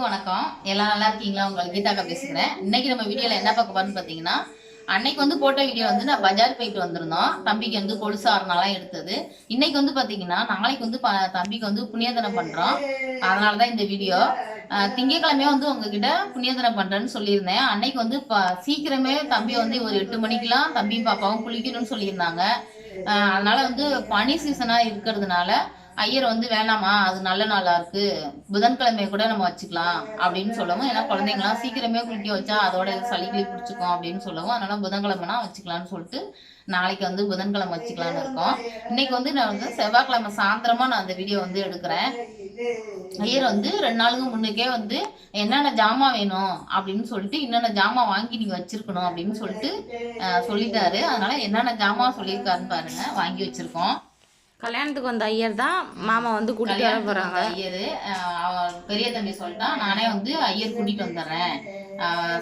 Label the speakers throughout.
Speaker 1: எல்லாருக்கும் வணக்கம். எல்லாம் நல்லா இருக்கீங்களா? உங்களுக்கு கீதாக்கா பேசுகிறேன் இன்னைக்கு நம்ம வீடியோல என்ன பார்க்க போறோம்னு பார்த்தீங்கன்னா அன்னைக்கு வந்து போட்ட வீடியோ வந்து நான் பஜார் போயிட்டு வந்திருந்தோம். தம்பிக்கு வந்து கொலுசு ஆறுனாலாம் எடுத்தது. இன்னைக்கு வந்து பார்த்தீங்கன்னா நாளைக்கு வந்து ப- தம்பிக்கு வந்து புண்ணியதனம் பண்றோம். அதனால தான் இந்த வீடியோ. அஹ் வந்து உங்ககிட்ட புண்ணியதனம் பண்றேன்னு சொல்லியிருந்தேன். அன்னைக்கு வந்து சீக்கிரமே தம்பி வந்து ஒரு எட்டு மணிக்கெல்லாம் தம்பியும் பாப்பாவும் குளிக்கணும்னு சொல்லியிருந்தாங்க. அதனால வந்து பனி சீசனா இருக்கிறதுனால ஐயர் வந்து வேணாமா அது நல்ல நாளா இருக்கு. புதன்கிழமை கூட நம்ம வச்சுக்கலாம் அப்படின்னு சொல்லவும் ஏன்னா குழந்தைங்களாம் சீக்கிரமே குளிக்க வச்சா அதோட சளி கிளி பிடிச்சிக்கும் அப்படின்னு சொல்லவும் அதனால புதன்கிழமைனா வச்சுக்கலாம்னு சொல்லிட்டு நாளைக்கு வந்து புதன்கிழமை வச்சுக்கலாம்னு இருக்கோம். இன்னைக்கு வந்து நான் வந்து செவ்வாய்க்கிழமை சாயந்தரமா நான் அந்த வீடியோ வந்து எடுக்கிறேன். ஐயர் வந்து ரெண்டு நாளுக்கு முன்னுக்கே வந்து என்னென்ன ஜாமான் வேணும்? அப்படின்னு சொல்லிட்டு என்னென்ன ஜாமான் வாங்கி நீங்க வச்சிருக்கணும்? அப்படின்னு சொல்லிட்டு சொல்லிட்டாரு. அதனால என்னென்ன ஜாமான் சொல்லியிருக்காருன்னு பாருங்க வாங்கி வச்சிருக்கோம்.
Speaker 2: கல்யாணத்துக்கு வந்த ஐயர் தான் மாமா வந்து கூட்டிட்டு வர போறாங்க.
Speaker 1: ஐயரு பெரிய தம்பி சொல்லிட்டான் நானே வந்து ஐயர் கூட்டிட்டு வந்துடுறேன்.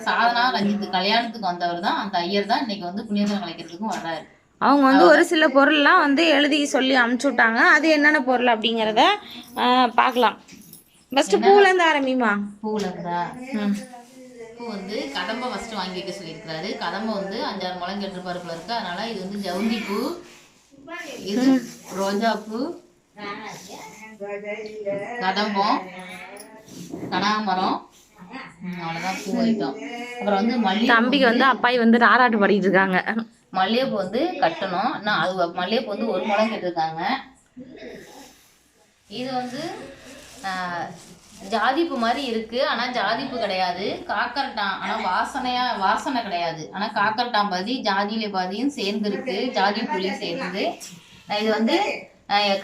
Speaker 1: சாதனா ரஞ்சித் கல்யாணத்துக்கு வந்தவர் தான் அந்த ஐயர் தான் இன்னைக்கு வந்து புண்ணியதனம் கலைக்கிறதுக்கும் வர்றாரு.
Speaker 2: அவங்க வந்து ஒரு சில பொருள்லாம் வந்து எழுதி சொல்லி அமுச்சு விட்டாங்க. அது என்னென்ன பொருள் அப்படிங்கிறத பார்க்கலாம். ஃபர்ஸ்ட் பூலேருந்து ஆரம்பிமா
Speaker 1: பூவில் இருந்தா பூ வந்து கதம்பை ஃபர்ஸ்ட் வாங்கி வைக்க சொல்லியிருக்கிறாரு. கதம்பை வந்து அஞ்சாறு முளம் கெட்டுருப்பாரு போல இருக்கு. அதனால இது வந்து ஜவுந்தி பூ இது ரோஜா பூ கதம்பம். கனகாமரம் ம், அவ்வளவுதான் பூ ஐட்டம் அப்புறம் வந்து மல்லிகை
Speaker 2: தம்பிக்கு வந்து அப்பாய் வந்து ராராட்டு பாடிட்டு இருக்காங்க.
Speaker 1: மல்லிகைப்பூ வந்து கட்டணும். நான் அது மல்லிகைப்பூ வந்து ஒரு முழம் கேட்டிருக்காங்க. இது வந்து ஜாதிப்பூ மாதிரி இருக்கு. ஆனா ஜாதிப்பூ கிடையாது. காக்கரட்டான். ஆனா வாசனையா வாசனை கிடையாது. ஆனா காக்கரட்டான் பாதி ஜாதியில பாதியும் சேர்ந்து இருக்கு. ஜாதி பூலையும் சேர்ந்து இது வந்து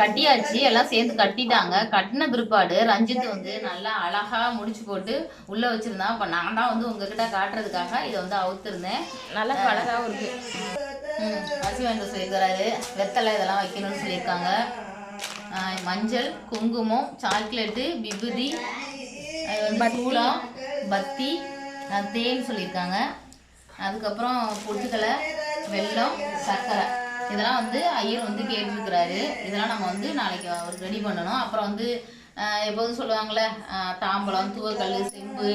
Speaker 1: கட்டியாச்சு. எல்லாம் சேர்ந்து கட்டிட்டாங்க. கட்டின பிற்பாடு ரஞ்சித் வந்து நல்லா அழகா முடிச்சு போட்டு உள்ள வச்சிருந்தான். அப்ப நான் தான் வந்து உங்ககிட்ட காட்டுறதுக்காக இதை வந்து அவுத்திருந்தேன்.
Speaker 2: நல்லா கலராகவும் இருக்கு.
Speaker 1: ம், அரிசி வாங்கிட்டு சொல்லியிருக்கிறாரு. வெத்தலை இதெல்லாம் வைக்கணும்னு சொல்லியிருக்காங்க. மஞ்சள் குங்குமம் சாக்லேட்டு விபூதி சூளம் பத்தி. தேன் சொல்லியிருக்காங்க. அதுக்கப்புறம் பொட்டுக்கலை வெல்லம் சர்க்கரை. இதெல்லாம் வந்து ஐயர் வந்து கேட்டிருக்கிறாரு. இதெல்லாம் நம்ம வந்து நாளைக்கு அவருக்கு ரெடி பண்ணணும். அப்புறம் வந்து எப்போதும் சொல்லுவாங்கள்ல ஆ, தாம்பலம் தூவக்கல் செம்பு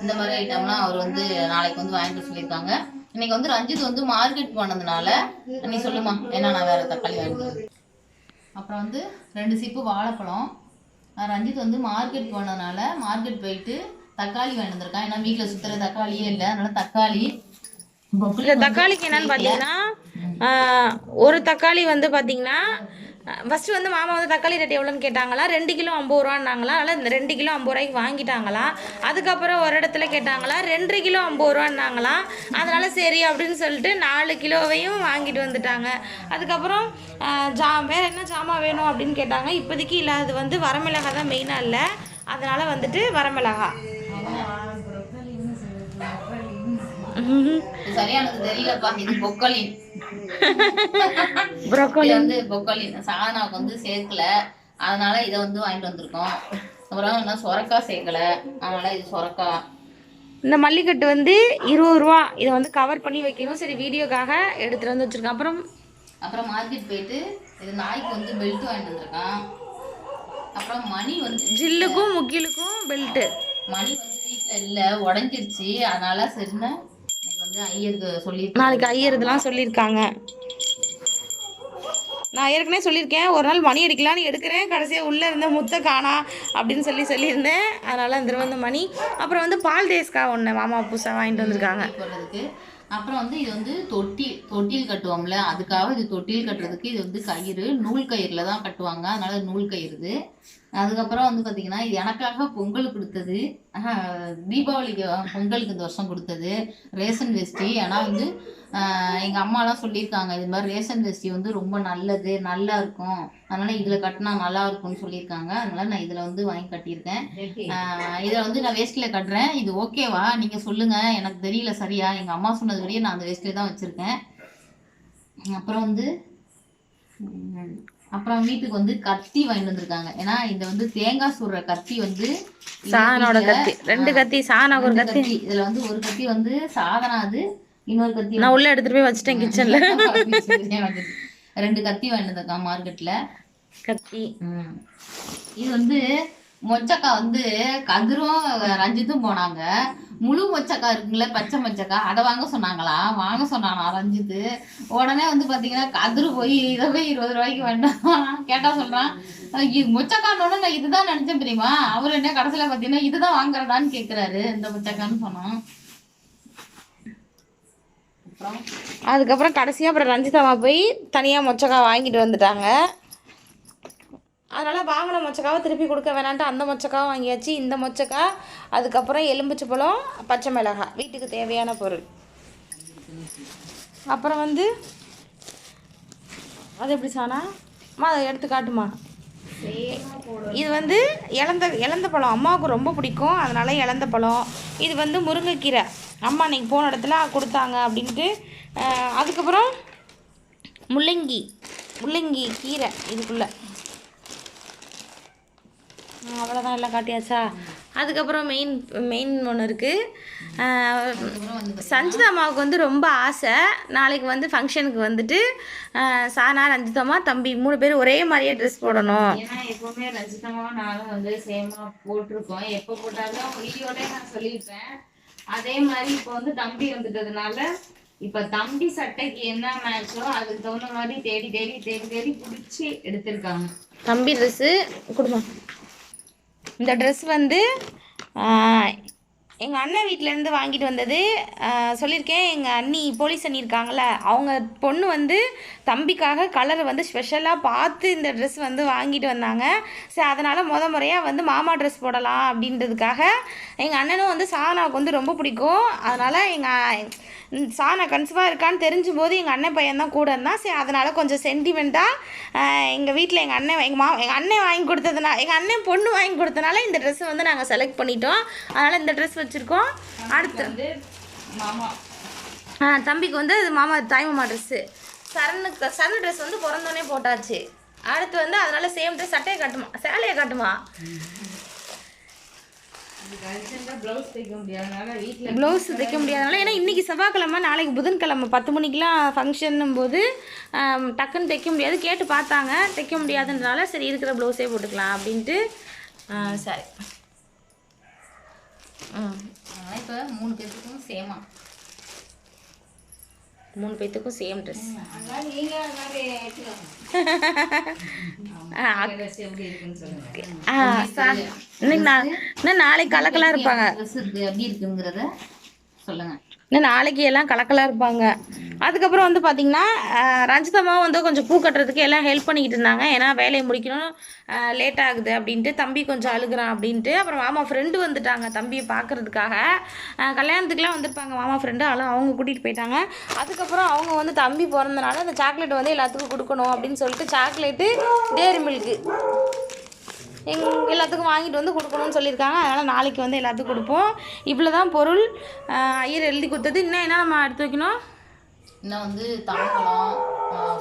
Speaker 1: இந்த மாதிரி ஐட்டம்லாம் அவர் வந்து நாளைக்கு வந்து வாங்கிட்டு சொல்லியிருக்காங்க. இன்னைக்கு வந்து ரஞ்சித் வந்து மார்க்கெட் போனதுனால நீ சொல்லுமா என்ன நான் வேற தக்காளி வாங்கிட்டு. அப்புறம் வந்து ரெண்டு சீப்பு வாழைப்பழம். ரஞ்சித் வந்து மார்க்கெட் போனதுனால மார்க்கெட் போயிட்டு தக்காளி வாங்கிட்டு வந்திருக்கான். ஏன்னா வீட்டில் சுத்துற தக்காளியே இல்லை. அதனால தக்காளி
Speaker 2: இந்த தக்காளிக்கு என்னன்னு பார்த்தீங்கன்னா ஒரு தக்காளி வந்து பார்த்தீங்கன்னா ஃபஸ்ட்டு வந்து மாமா வந்து தக்காளி ரேட் எவ்வளோன்னு கேட்டாங்களா? ரெண்டு கிலோ ஐம்பது ரூபான்னாங்களா? அதனால் இந்த ரெண்டு கிலோ ஐம்பது ரூபாய்க்கு வாங்கிட்டாங்களா? அதுக்கப்புறம் ஒரு இடத்துல கேட்டாங்களா ரெண்டு கிலோ ஐம்பது ரூபான்னாங்களாம் அதனால் சரி அப்படின்னு சொல்லிட்டு நாலு கிலோவையும் வாங்கிட்டு வந்துட்டாங்க. அதுக்கப்புறம் ஜா வேறு என்ன ஜாமான் வேணும் அப்படின்னு கேட்டாங்க. இப்போதைக்கு இல்லாதது வந்து வரமிளகா தான் மெயினாக இல்லை. அதனால் வந்துட்டு வரமிளகா.
Speaker 1: சரியானது தெரியலப்பா இது பொக்கலின்.
Speaker 2: ப்ரோக்கோலி
Speaker 1: வந்து பொக்கலின் சாதனாவுக்கு வந்து சேர்க்கல. அதனால இதை வந்து வாங்கிட்டு வந்திருக்கோம். அப்புறம் இன்னும் சொரக்காய் சேர்க்கல. அதனால இது சொரக்காய்.
Speaker 2: இந்த மல்லிக்கட்டு வந்து இருபது ரூபா. இதை வந்து கவர் பண்ணி வைக்கணும். சரி வீடியோக்காக எடுத்துகிட்டு வந்து வச்சுருக்கேன். அப்புறம்?
Speaker 1: அப்புறம் மார்க்கெட் போயிட்டு இது நாய்க்கு வந்து பெல்ட் வாங்கிட்டு வந்திருக்கான். அப்புறம் மணி வந்து
Speaker 2: ஜில்லுக்கும் முக்கிலுக்கும் பெல்ட்டு
Speaker 1: மணி வந்து வீட்ல இல்ல உடஞ்சிருச்சு. அதனால சரின்னு வந்து ஐயருக்கு சொல்லி
Speaker 2: நாளைக்கு ஐயர் இதெல்லாம் சொல்லியிருக்காங்க. நான் ஏற்கனவே சொல்லியிருக்கேன். ஒரு நாள் மணி அடிக்கலான்னு எடுக்கிறேன். கடைசியாக உள்ளே இருந்த முத்த காணா அப்படின்னு சொல்லி சொல்லியிருந்தேன். அதனால் இந்த வந்து மணி. அப்புறம் வந்து பால் தேஸ்கா ஒன்று மாமா புதுசாக வாங்கிட்டு வந்திருக்காங்க.
Speaker 1: அப்புறம் வந்து இது வந்து தொட்டில் தொட்டில் கட்டுவோம்ல அதுக்காக இது தொட்டில் கட்டுறதுக்கு இது வந்து கயிறு. நூல் கயிறுல தான் கட்டுவாங்க. அதனால நூல் கயிறு அதுக்கப்புறம் வந்து பார்த்தீங்கன்னா இது எனக்காக பொங்கல் கொடுத்தது. தீபாவளிக்கு பொங்கலுக்கு இந்த வருஷம் கொடுத்தது. ரேஷன் வேஷ்டி. ஆனால் வந்து ஆஹ், எங்க அம்மாலாம் சொல்லியிருக்காங்க இது மாதிரி ரேஷன் வேஷ்டி வந்து ரொம்ப நல்லது நல்லா இருக்கும். அதனால இதுல கட்டினா நல்லா இருக்கும்னு சொல்லியிருக்காங்க. அதனால நான் இதுல வந்து வாங்கி கட்டியிருக்கேன். ஆஹ் இதை வந்து நான் வேஸ்ட்ல கட்டுறேன். இது ஓகேவா நீங்க சொல்லுங்க. எனக்கு தெரியல சரியா? எங்க அம்மா சொன்னது வரையும் நான் அந்த வேஸ்ட்ல தான் வச்சிருக்கேன். அப்புறம் வந்து அப்புறம் வீட்டுக்கு வந்து கத்தி வாங்கிட்டு வந்திருக்காங்க. ஏன்னா இந்த வந்து தேங்காய் சுடுற கத்தி வந்து வீட்ல-
Speaker 2: கத்தி. ரெண்டு கத்தி சாணம் ஒரு கத்தி.
Speaker 1: இதுல வந்து ஒரு கத்தி வந்து சாதனா அது இன்னொரு கத்தி
Speaker 2: நான் உள்ளே எடுத்துகிட்டு போய் வச்சிட்டேன் கிச்சனில்
Speaker 1: ரெண்டு கத்தி வாங்கிட்டு வந்திருக்கான் மார்க்கெட்ல.
Speaker 2: கத்தி.
Speaker 1: இது வந்து மொச்சக்கா வந்து கதிரும் ரஞ்சித்தும் போனாங்க. முழு மொச்சக்கா இருக்குங்களே பச்சை மொச்சக்கா. அதை வாங்க சொன்னாங்களா? வாங்க சொன்னானா ரஞ்சித்து. உடனே வந்து பார்த்தீங்கன்னா கதிரு போய் இதை போய் இருபது ரூபாய்க்கு வேண்டாம். கேட்டா சொல்றான் இது மொச்சக்கான்னு நான் இதுதான் நினைச்சேன் தெரியுமா? அவர் என்ன கடைசியில் பார்த்தீங்கன்னா இதுதான் வாங்குறதான்னு கேட்குறாரு இந்த மொச்சக்கான்னு சொன்னோம் அப்புறம்?
Speaker 2: அதுக்கப்புறம் கடைசியாக அப்புறம் ரஞ்சிதாமா போய் தனியாக மொச்சக்காய் வாங்கிட்டு வந்துட்டாங்க. அதனால் வாங்கின மொச்சக்காவை திருப்பி கொடுக்க வேணான்ட்டு அந்த மொச்சக்காவை வாங்கியாச்சு. இந்த மொச்சக்கா அதுக்கப்புறம் எலும்பிச்சை பழம் பச்சை மிளகாய். வீட்டுக்கு தேவையான பொருள். அப்புறம் வந்து அது எப்படி சானா அம்மா அதை எடுத்து காட்டுமா? இது வந்து இழந்த இழந்த பழம். அம்மாவுக்கு ரொம்ப பிடிக்கும். அதனால் இழந்த பழம். இது வந்து முருங்கைக்கீரை. அம்மா அன்னைக்கு போன இடத்துல கொடுத்தாங்க அப்படின்ட்டு அதுக்கப்புறம் முள்ளங்கி முள்ளங்கி கீரை இதுக்குள்ளே. அவ்வளோதான் எல்லாம் காட்டியாச்சா? அதுக்கப்புறம் மெயின் மெயின் ஒன்று இருக்குது
Speaker 1: அதுக்கப்புறம் வந்து
Speaker 2: ரொம்ப ஆசை. நாளைக்கு வந்து ஃபங்க்ஷனுக்கு வந்துட்டு சானா ரஞ்சிதம்மா தம்பி மூணு பேர் ஒரே மாதிரியே ட்ரெஸ் போடணும்.
Speaker 1: ஏன்னா எப்பவுமே ரஞ்சிதமா நானும் வந்து சேமா போட்டிருக்கோம். எப்ப போட்டாலும் வீடியோட நான் சொல்லியிருப்பேன். அதே மாதிரி இப்போ வந்து தம்பி வந்துட்டதுனால இப்ப தம்பி சட்டைக்கு என்ன மேட்சோ அதுக்கு தகுந்த மாதிரி தேடி தேடி தேடி தேடி பிடிச்சி எடுத்திருக்காங்க.
Speaker 2: தம்பி ட்ரெஸ்ஸு குடும்பம். இந்த ட்ரெஸ் வந்து எங்கள் அண்ணன் வீட்டிலேருந்து வாங்கிட்டு வந்தது சொல்லியிருக்கேன். எங்கள் அண்ணி போலீஸ் அண்ணி அவங்க பொண்ணு வந்து தம்பிக்காக கலர் வந்து ஸ்பெஷலாக பார்த்து இந்த ட்ரெஸ் வந்து வாங்கிட்டு வந்தாங்க. சரி அதனால் முத முறையாக வந்து மாமா ட்ரெஸ் போடலாம் அப்படின்றதுக்காக எங்கள் அண்ணனும் வந்து சானாவுக்கு வந்து ரொம்ப பிடிக்கும். அதனால் எங்கள் சானா கன்சிவாக இருக்கான்னு தெரிஞ்ச போது எங்கள் அண்ணன் பையன் தான் கூட இருந்தான். சரி அதனால் கொஞ்சம் சென்டிமெண்ட்டாக எங்கள் வீட்டில் எங்கள் அண்ணன் எங்கள் மா எங்கள் அண்ணன் வாங்கி கொடுத்ததுனால எங்கள் அண்ணன் பொண்ணு வாங்கி கொடுத்தனால இந்த ட்ரெஸ்ஸை வந்து நாங்கள் செலக்ட் பண்ணிட்டோம். அதனால் இந்த ட்ரெஸ் வச்சுருக்கோம். அடுத்து
Speaker 1: மாமா.
Speaker 2: ஆ தம்பிக்கு வந்து அது மாமா தாய் மாமா ட்ரெஸ்ஸு சரணுக்கு சரண் ட்ரெஸ் வந்து பிறந்தோடனே போட்டாச்சு. அடுத்து வந்து அதனால சேம் ட்ரெஸ் சட்டையை காட்டுமா சேலையை காட்டுமா?
Speaker 1: பிளவுஸ் தைக்க முடியாதனால
Speaker 2: ஏன்னா இன்றைக்கி செவ்வாய்க்கிழமை நாளைக்கு புதன்கிழமை பத்து மணிக்கெலாம் ஃபங்க்ஷன்னும் போது டக்குன்னு தைக்க முடியாது. கேட்டு பார்த்தாங்க. தைக்க முடியாதுன்றனால சரி இருக்கிற ப்ளவுஸே போட்டுக்கலாம் அப்படின்ட்டு சரி.
Speaker 1: அதனால இப்ப மூணு பேருக்கும் சேமா
Speaker 2: மூணு பேர்த்துக்கும் சேம் ட்ரெஸ் இன்னைக்கு நான் இன்னும் நாளைக்கு கலக்கலாக இருப்பாங்க.
Speaker 1: ட்ரெஸ் எப்படி இருக்குங்கிறத சொல்லுங்க.
Speaker 2: இன்னும் நாளைக்கு எல்லாம் கலக்கலாக இருப்பாங்க. அதுக்கப்புறம் வந்து பார்த்திங்கன்னா ரஞ்சிதம்மாவும் வந்து கொஞ்சம் பூ கட்டுறதுக்கு எல்லாம் ஹெல்ப் பண்ணிக்கிட்டு இருந்தாங்க. ஏன்னா வேலையை முடிக்கணும் லேட் ஆகுது அப்படின்ட்டு தம்பி கொஞ்சம் அழுகுறான் அப்படின்ட்டு. அப்புறம் மாமா ஃப்ரெண்டு வந்துட்டாங்க தம்பியை பார்க்கறதுக்காக. கல்யாணத்துக்குலாம் வந்திருப்பாங்க மாமா ஃப்ரெண்டு அதெல்லாம் அவங்க கூட்டிகிட்டு போயிட்டாங்க. அதுக்கப்புறம் அவங்க வந்து தம்பி பிறந்தனால அந்த சாக்லேட் வந்து எல்லாத்துக்கும் கொடுக்கணும் அப்படின்னு சொல்லிட்டு சாக்லேட்டு டேரி மில்க்கு எங் எல்லாத்துக்கும் வாங்கிட்டு வந்து கொடுக்கணும்னு சொல்லியிருக்காங்க. அதனால் நாளைக்கு வந்து எல்லாத்துக்கும் கொடுப்போம். இவ்வளோ தான் பொருள் ஐயர் எழுதி கொடுத்தது. இன்னும் என்ன நம்ம எடுத்து வைக்கணும்?
Speaker 1: இன்னும் வந்து தாம்பழம்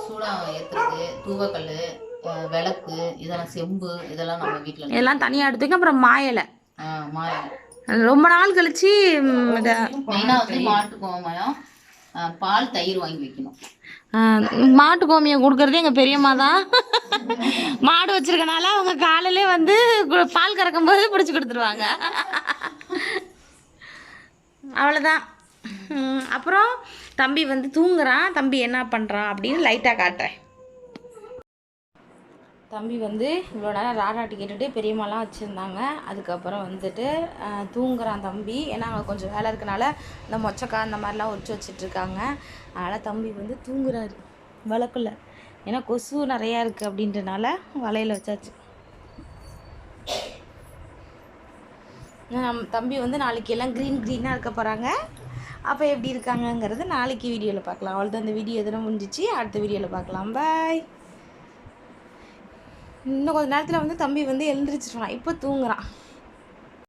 Speaker 1: சூடம் ஏத்துறது தூவக்கல் விளக்கு இதெல்லாம் செம்பு இதெல்லாம் நம்ம வீட்டில்
Speaker 2: இதெல்லாம் தனியாக எடுத்து வைக்க அப்புறம் மாயலை
Speaker 1: மாயா
Speaker 2: ரொம்ப நாள் கழிச்சு
Speaker 1: மெயினாக வந்து மாட்டு கோமயம் பால் தயிர் வாங்கி வைக்கணும்.
Speaker 2: மாட்டு கோமியம் கொடுக்கறது எங்கள் பெரியம்மா தான். மாடு வச்சிருக்கனால அவங்க காலையிலே வந்து கு- பால் கறக்கும் போது பிடிச்சி கொடுத்துருவாங்க. அவ்வளோதான் அப்புறம் தம்பி வந்து தூங்குறான். தம்பி என்ன பண்ணுறான் அப்படின்னு லைட்டாக காட்டுறேன். தம்பி வந்து இவ்வளோ நேரம் ராடாட்டி கேட்டுட்டு பெரியம்மாலாம் வச்சுருந்தாங்க. அதுக்கப்புறம் வந்துட்டு தூங்குறான் தம்பி. ஏன்னா அங்கே கொஞ்சம் வேலை இருக்கனால இந்த மொச்சக்கா அந்த மாதிரிலாம் உரிச்சு வச்சிட்ருக்காங்க. அதனால் தம்பி வந்து தூங்குறாரு. விளக்குல. ஏன்னா கொசு நிறையா இருக்குது அப்படின்றனால வலையில் வச்சாச்சு. நம் தம்பி வந்து நாளைக்கு எல்லாம் க்ரீன் க்ரீனாக இருக்க போகிறாங்க அப்போ எப்படி இருக்காங்கங்கிறது நாளைக்கு வீடியோவில் பார்க்கலாம். அவ்வளோதான் இந்த வீடியோ எதுனா முடிஞ்சிச்சு. அடுத்த வீடியோவில் பார்க்கலாம். பாய் இன்னும் கொஞ்ச நேரத்தில் வந்து தம்பி வந்து எழுந்திரிச்சிருவான். இப்போ தூங்குறான்.